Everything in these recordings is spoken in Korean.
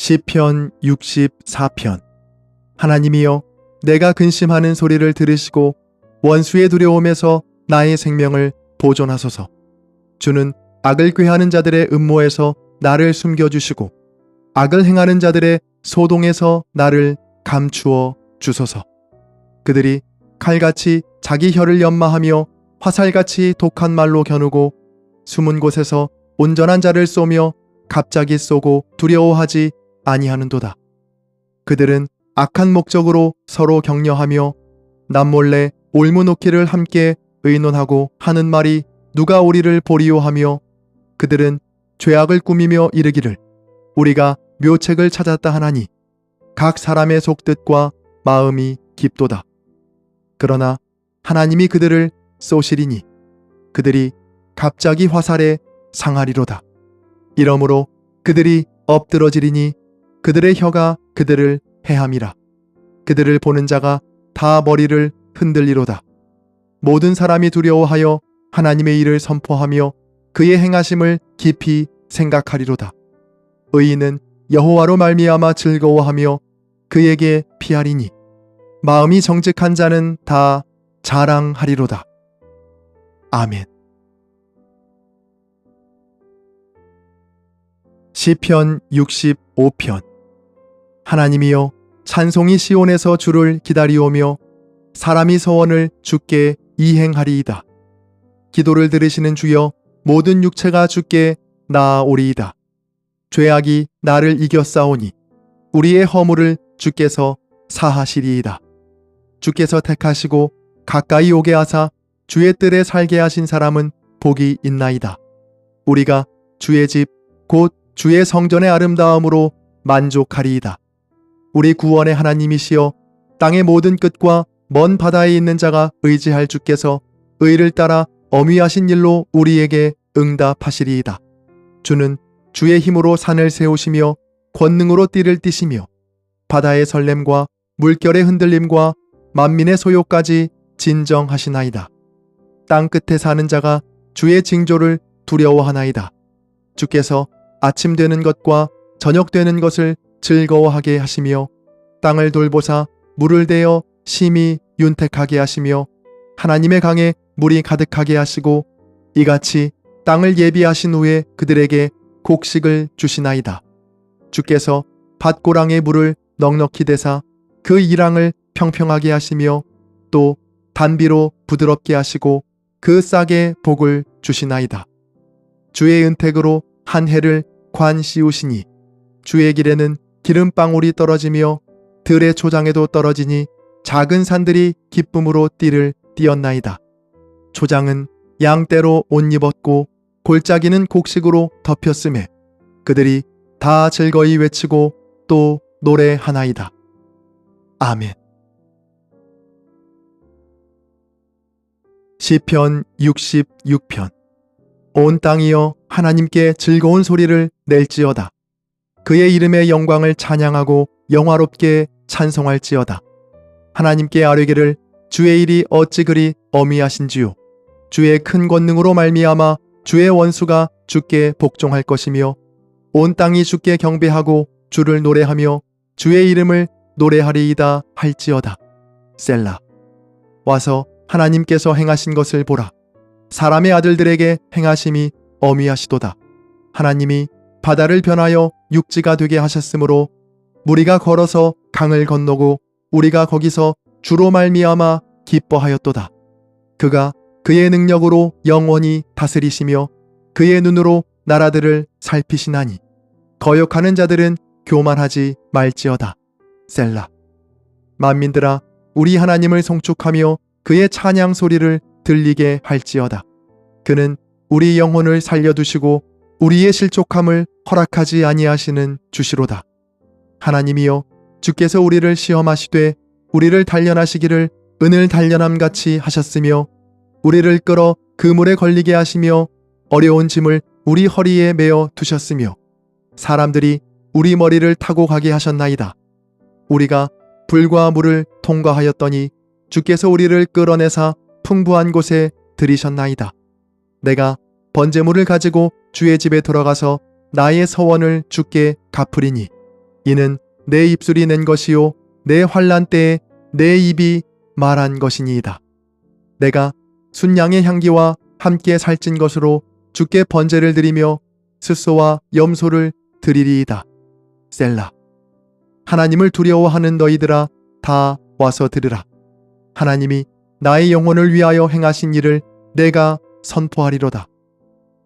시편 64편. 하나님이여 내가 근심하는 소리를 들으시고 원수의 두려움에서 나의 생명을 보존하소서. 주는 악을 꾀하는 자들의 음모에서 나를 숨겨 주시고 악을 행하는 자들의 소동에서 나를 감추어 주소서. 그들이 칼같이 자기 혀를 연마하며 화살같이 독한 말로 겨누고 숨은 곳에서 온전한 자를 쏘며 갑자기 쏘고 두려워하지 아니하는도다. 그들은 악한 목적으로 서로 격려하며 남몰래 올무놓기를 함께 의논하고 하는 말이 누가 우리를 보리요 하며 그들은 죄악을 꾸미며 이르기를 우리가 묘책을 찾았다 하나니 각 사람의 속뜻과 마음이 깊도다. 그러나 하나님이 그들을 쏘시리니 그들이 갑자기 화살에 상하리로다. 이러므로 그들이 엎드러지리니 그들의 혀가 그들을 해함이라. 그들을 보는 자가 다 머리를 흔들리로다. 모든 사람이 두려워하여 하나님의 일을 선포하며 그의 행하심을 깊이 생각하리로다. 의인은 여호와로 말미암아 즐거워하며 그에게 피하리니 마음이 정직한 자는 다 자랑하리로다. 아멘. 시편 65편 하나님이여 찬송이 시온에서 주를 기다리오며 사람이 서원을 주께 이행하리이다. 기도를 들으시는 주여 모든 육체가 주께 나아오리이다. 죄악이 나를 이겼사오니 우리의 허물을 주께서 사하시리이다. 주께서 택하시고 가까이 오게 하사 주의 뜰에 살게 하신 사람은 복이 있나이다. 우리가 주의 집 곧 주의 성전의 아름다움으로 만족하리이다. 우리 구원의 하나님이시여 땅의 모든 끝과 먼 바다에 있는 자가 의지할 주께서 의를 따라 어미하신 일로 우리에게 응답하시리이다. 주는 주의 힘으로 산을 세우시며 권능으로 띠를 띠시며 바다의 설렘과 물결의 흔들림과 만민의 소요까지 진정하시나이다. 땅 끝에 사는 자가 주의 징조를 두려워하나이다. 주께서 아침 되는 것과 저녁 되는 것을 즐거워하게 하시며 땅을 돌보사 물을 대어 심히 윤택하게 하시며 하나님의 강에 물이 가득하게 하시고 이같이 땅을 예비하신 후에 그들에게 곡식을 주시나이다. 주께서 밭고랑의 물을 넉넉히 대사 그 이랑을 평평하게 하시며 또 단비로 부드럽게 하시고 그 싹에 복을 주시나이다. 주의 은택으로 한 해를 관 씌우시니 주의 길에는 기름방울이 떨어지며 들의 초장에도 떨어지니 작은 산들이 기쁨으로 띠를 띄었나이다. 초장은 양떼로 옷 입었고 골짜기는 곡식으로 덮였음에 그들이 다 즐거이 외치고 또 노래하나이다. 아멘. 시편 66편 온 땅이여 하나님께 즐거운 소리를 낼지어다. 그의 이름의 영광을 찬양하고 영화롭게 찬송할지어다. 하나님께 아뢰기를 주의 일이 어찌 그리 어미하신지요. 주의 큰 권능으로 말미암아 주의 원수가 주께 복종할 것이며 온 땅이 주께 경배하고 주를 노래하며 주의 이름을 노래하리이다 할지어다. 셀라. 와서 하나님께서 행하신 것을 보라. 사람의 아들들에게 행하심이 어미하시도다. 하나님이 바다를 변하여 육지가 되게 하셨으므로 우리가 걸어서 강을 건너고 우리가 거기서 주로 말미암아 기뻐하였도다. 그가 그의 능력으로 영원히 다스리시며 그의 눈으로 나라들을 살피시나니 거역하는 자들은 교만하지 말지어다. 셀라. 만민들아 우리 하나님을 송축하며 그의 찬양 소리를 들리게 할지어다. 그는 우리 영혼을 살려두시고 우리의 실족함을 허락하지 아니하시는 주시로다. 하나님이여 주께서 우리를 시험하시되 우리를 단련하시기를 은을 단련함 같이 하셨으며 우리를 끌어 그물에 걸리게 하시며 어려운 짐을 우리 허리에 메어 두셨으며 사람들이 우리 머리를 타고 가게 하셨나이다. 우리가 불과 물을 통과하였더니 주께서 우리를 끌어내사 풍부한 곳에 들이셨나이다. 내가 번제물을 가지고 주의 집에 들어가서 나의 서원을 주께 갚으리니 이는 내 입술이 낸 것이요 내 환란 때에 내 입이 말한 것이니이다. 내가 순양의 향기와 함께 살찐 것으로 주께 번제를 드리며 스소와 염소를 드리리이다. 셀라. 하나님을 두려워하는 너희들아 다 와서 들으라. 하나님이 나의 영혼을 위하여 행하신 일을 내가 선포하리로다.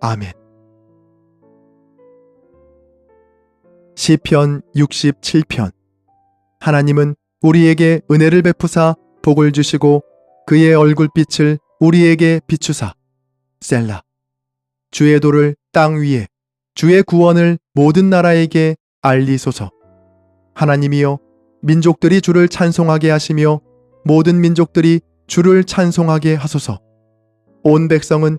아멘. 시편 67편. 하나님은 우리에게 은혜를 베푸사 복을 주시고 그의 얼굴빛을 우리에게 비추사. 셀라. 주의 도를 땅 위에 주의 구원을 모든 나라에게 알리소서. 하나님이여 민족들이 주를 찬송하게 하시며 모든 민족들이 주를 찬송하게 하소서. 온 백성은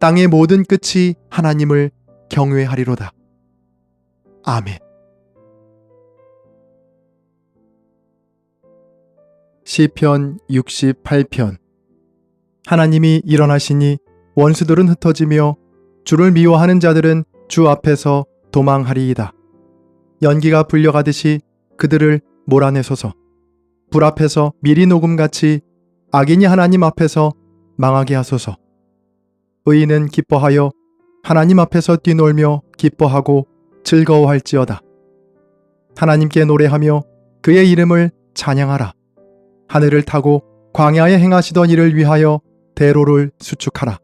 땅의 모든 끝이 하나님을 경외하리로다. 아멘. 시편 68편 하나님이 일어나시니 원수들은 흩어지며 주를 미워하는 자들은 주 앞에서 도망하리이다. 연기가 불려가듯이 그들을 몰아내소서. 불 앞에서 미리 녹음같이 악인이 하나님 앞에서 망하게 하소서. 의인은 기뻐하여 하나님 앞에서 뛰놀며 기뻐하고 즐거워할지어다. 하나님께 노래하며 그의 이름을 찬양하라. 하늘을 타고 광야에 행하시던 일을 위하여 대로를 수축하라.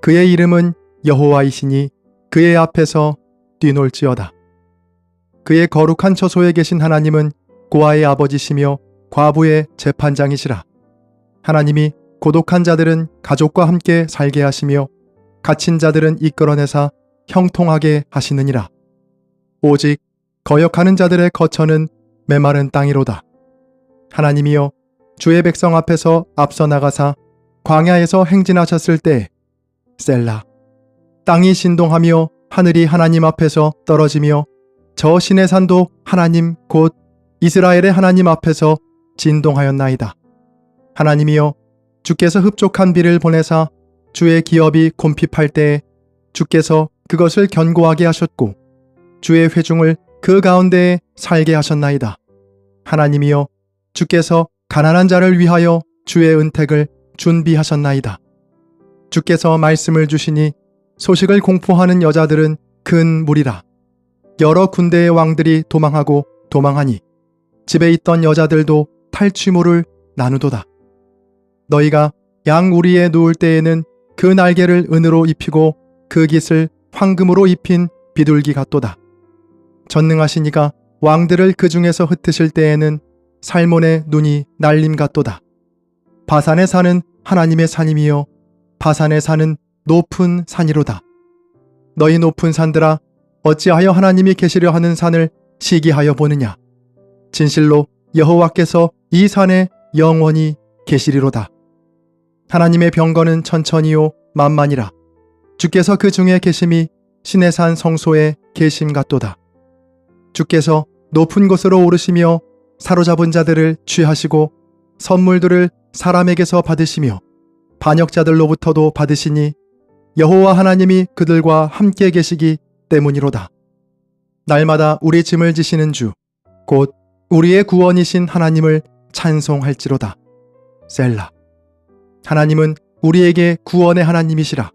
그의 이름은 여호와이시니 그의 앞에서 뛰놀지어다. 그의 거룩한 처소에 계신 하나님은 고아의 아버지시며 과부의 재판장이시라. 하나님이 고독한 자들은 가족과 함께 살게 하시며 갇힌 자들은 이끌어내사 형통하게 하시느니라. 오직 거역하는 자들의 거처는 메마른 땅이로다. 하나님이여 주의 백성 앞에서 앞서 나가사 광야에서 행진하셨을 때 셀라 땅이 신동하며 하늘이 하나님 앞에서 떨어지며 저 신의 산도 하나님 곧 이스라엘의 하나님 앞에서 진동하였나이다. 하나님이여 주께서 흡족한 비를 보내사 주의 기업이 곰핍할 때에 주께서 그것을 견고하게 하셨고 주의 회중을 그 가운데에 살게 하셨나이다. 하나님이여 주께서 가난한 자를 위하여 주의 은택을 준비하셨나이다. 주께서 말씀을 주시니 소식을 공포하는 여자들은 큰 무리라. 여러 군대의 왕들이 도망하고 도망하니 집에 있던 여자들도 탈취물을 나누도다. 너희가 양 우리에 누울 때에는 그 날개를 은으로 입히고 그 깃을 황금으로 입힌 비둘기 같도다. 전능하시니가 왕들을 그 중에서 흩으실 때에는 살몬의 눈이 날림 같도다. 바산의 산은 하나님의 산임이요 바산의 산은 높은 산이로다. 너희 높은 산들아 어찌하여 하나님이 계시려 하는 산을 시기하여 보느냐 진실로 여호와께서 이 산에 영원히 계시리로다. 하나님의 병거는 천천히요 만만이라 주께서 그 중에 계심이 신의 산 성소에 계심 같도다. 주께서 높은 곳으로 오르시며 사로잡은 자들을 취하시고 선물들을 사람에게서 받으시며 반역자들로부터도 받으시니 여호와 하나님이 그들과 함께 계시기 때문이로다. 날마다 우리 짐을 지시는 주, 곧 우리의 구원이신 하나님을 찬송할지로다. 셀라. 하나님은 우리에게 구원의 하나님이시라.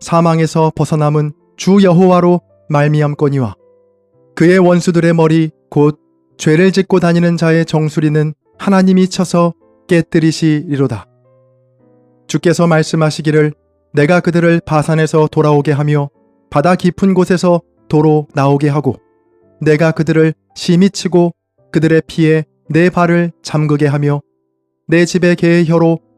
사망에서 벗어남은 주 여호와로 말미암거니와 그의 원수들의 머리 곧 죄를 짓고 다니는 자의 정수리는 하나님이 쳐서 깨뜨리시리로다. 주께서 말씀하시기를 내가 그들을 바산에서 돌아오게 하며 바다 깊은 곳에서 도로 나오게 하고 내가 그들을 심히 치고 그들의 피에 내 발을 잠그게 하며 내 집의 개의 혀로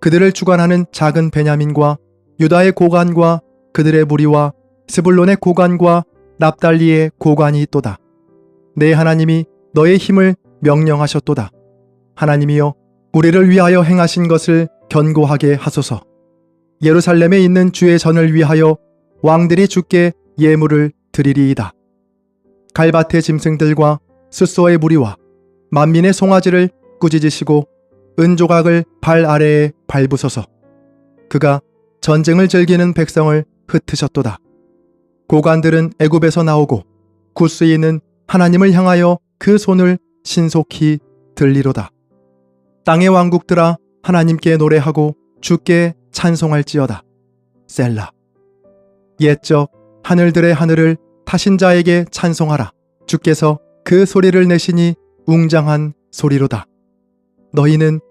그들을 주관하는 작은 베냐민과 유다의 고관과 그들의 무리와 스불론의 고관과 납달리의 고관이 있도다. 내 하나님이 너의 힘을 명령하셨도다. 하나님이여 우리를 위하여 행하신 것을 견고하게 하소서. 예루살렘에 있는 주의 전을 위하여 왕들이 주께 예물을 드리리이다. 갈밭의 짐승들과 숫소의 무리와 만민의 송아지를 꾸짖으시고 은조각을 발 아래에 밟으소서. 그가 전쟁을 즐기는 백성을 흩으셨도다. 고관들은 애굽에서 나오고 구스이는 하나님을 향하여 그 손을 신속히 들리로다. 땅의 왕국들아 하나님께 노래하고 주께 찬송할지어다. 셀라. 옛적 하늘들의 하늘을 타신 자에게 찬송하라. 주께서 그 소리를 내시니 웅장한 소리로다. 너희는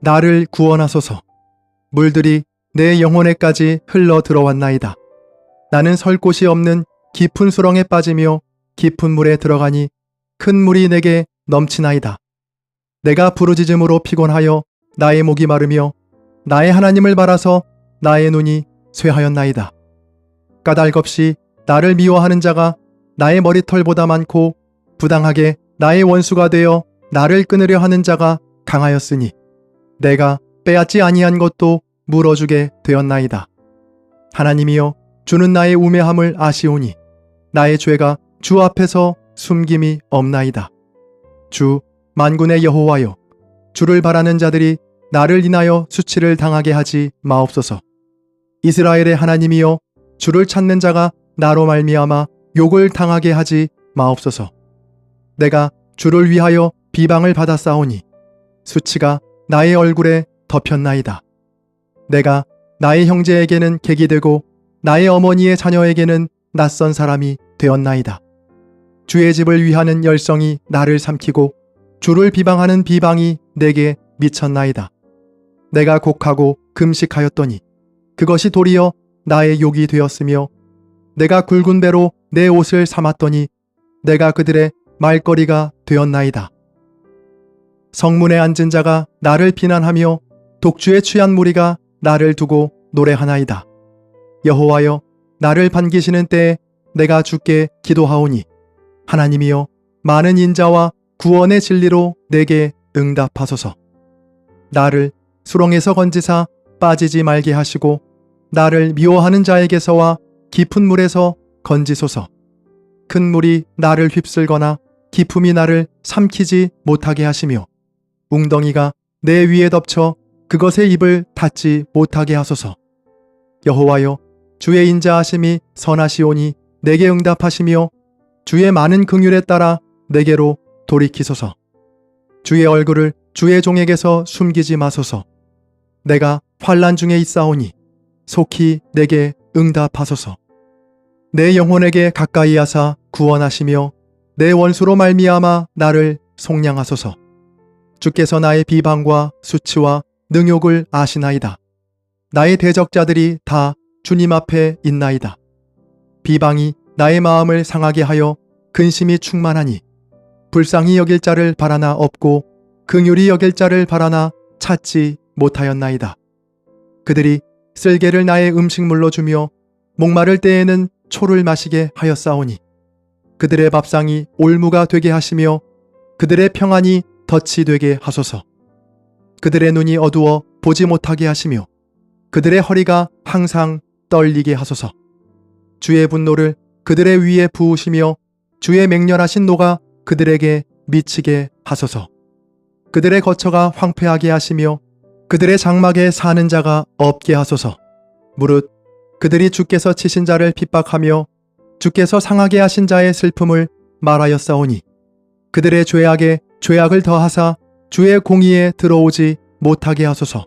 나를 구원하소서. 물들이 내 영혼에까지 흘러 들어왔나이다. 나는 설 곳이 없는 깊은 수렁에 빠지며 깊은 물에 들어가니 큰 물이 내게 넘치나이다. 내가 부르짖음으로 피곤하여 나의 목이 마르며 나의 하나님을 바라서 나의 눈이 쇠하였나이다. 까닭없이 나를 미워하는 자가 나의 머리털보다 많고 부당하게 나의 원수가 되어 나를 끊으려 하는 자가 강하였으니 내가 빼앗지 아니한 것도 물어주게 되었나이다. 하나님이여 주는 나의 우매함을 아시오니 나의 죄가 주 앞에서 숨김이 없나이다. 주 만군의 여호와여 주를 바라는 자들이 나를 인하여 수치를 당하게 하지 마옵소서. 이스라엘의 하나님이여 주를 찾는 자가 나로 말미암아 욕을 당하게 하지 마옵소서. 내가 주를 위하여 비방을 받았사오니 수치가 나의 얼굴에 덮였나이다. 내가 나의 형제에게는 객이 되고 나의 어머니의 자녀에게는 낯선 사람이 되었나이다. 주의 집을 위하는 열성이 나를 삼키고 주를 비방하는 비방이 내게 미쳤나이다. 내가 곡하고 금식하였더니 그것이 도리어 나의 욕이 되었으며 내가 굵은 배로 내 옷을 삼았더니 내가 그들의 말거리가 되었나이다. 성문에 앉은 자가 나를 비난하며 독주에 취한 무리가 나를 두고 노래하나이다. 여호와여 나를 반기시는 때에 내가 주께 기도하오니 하나님이여 많은 인자와 구원의 진리로 내게 응답하소서. 나를 수렁에서 건지사 빠지지 말게 하시고 나를 미워하는 자에게서와 깊은 물에서 건지소서. 큰 물이 나를 휩쓸거나 기품이 나를 삼키지 못하게 하시며 웅덩이가 내 위에 덮쳐 그것의 입을 닫지 못하게 하소서. 여호와여 주의 인자하심이 선하시오니 내게 응답하시며 주의 많은 긍휼에 따라 내게로 돌이키소서. 주의 얼굴을 주의 종에게서 숨기지 마소서. 내가 환란 중에 있사오니 속히 내게 응답하소서. 내 영혼에게 가까이 하사 구원하시며 내 원수로 말미암아 나를 속량하소서. 주께서 나의 비방과 수치와 능욕을 아시나이다. 나의 대적자들이 다 주님 앞에 있나이다. 비방이 나의 마음을 상하게 하여 근심이 충만하니 불쌍히 여길 자를 바라나 없고 긍휼히 여길 자를 바라나 찾지 못하였나이다. 그들이 쓸개를 나의 음식물로 주며 목마를 때에는 초를 마시게 하였사오니 그들의 밥상이 올무가 되게 하시며 그들의 평안이 덫이 되게 하소서. 그들의 눈이 어두워 보지 못하게 하시며 그들의 허리가 항상 떨리게 하소서. 주의 분노를 그들의 위에 부으시며 주의 맹렬하신 노가 그들에게 미치게 하소서. 그들의 거처가 황폐하게 하시며 그들의 장막에 사는 자가 없게 하소서. 무릇 그들이 주께서 치신 자를 핍박하며 주께서 상하게 하신 자의 슬픔을 말하였사오니 그들의 죄악에 죄악을 더하사 주의 공의에 들어오지 못하게 하소서.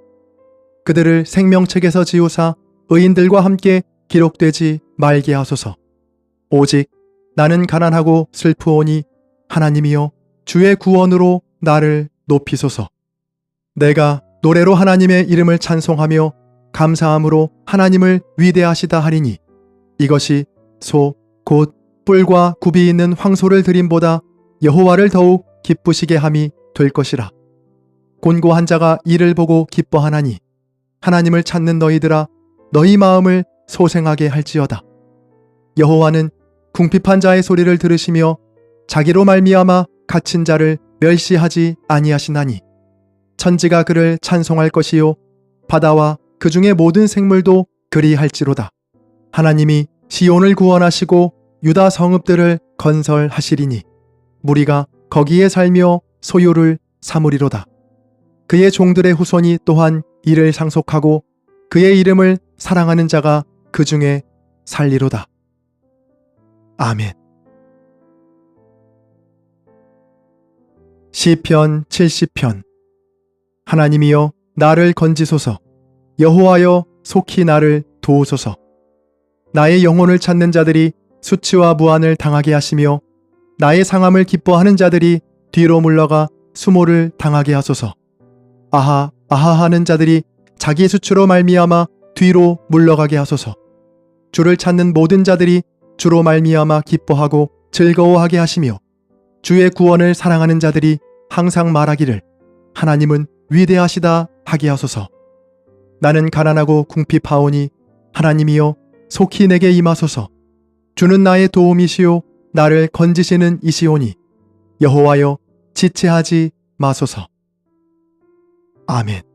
그들을 생명책에서 지우사 의인들과 함께 기록되지 말게 하소서. 오직 나는 가난하고 슬프오니 하나님이여 주의 구원으로 나를 높이소서. 내가 노래로 하나님의 이름을 찬송하며 감사함으로 하나님을 위대하시다 하리니 이것이 소 곧 뿔과 굽이 있는 황소를 드림보다 여호와를 더욱 기쁘시게 함이 될 것이라. 곤고한 자가 이를 보고 기뻐하나니 하나님을 찾는 너희들아 너희 마음을 소생하게 할지어다. 여호와는 궁핍한 자의 소리를 들으시며 자기로 말미암아 갇힌 자를 멸시하지 아니하시나니 천지가 그를 찬송할 것이요 바다와 그 중에 모든 생물도 그리할지로다. 하나님이 시온을 구원하시고 유다 성읍들을 건설하시리니 무리가 거기에 살며 소유를 삼으리로다. 그의 종들의 후손이 또한 이를 상속하고 그의 이름을 사랑하는 자가 그 중에 살리로다. 아멘. 시편 70편 하나님이여 나를 건지소서 여호와여 속히 나를 도우소서 나의 영혼을 찾는 자들이 수치와 무한을 당하게 하시며 나의 상함을 기뻐하는 자들이 뒤로 물러가 수모를 당하게 하소서 아하 아하 하는 자들이 자기 수치로 말미암아 뒤로 물러가게 하소서 주를 찾는 모든 자들이 주로 말미암아 기뻐하고 즐거워하게 하시며 주의 구원을 사랑하는 자들이 항상 말하기를 하나님은 위대하시다 하게 하소서. 나는 가난하고 궁핍하오니 하나님이여 속히 내게 임하소서. 주는 나의 도움이시요 나를 건지시는 이시오니 여호와여 지체하지 마소서. 아멘.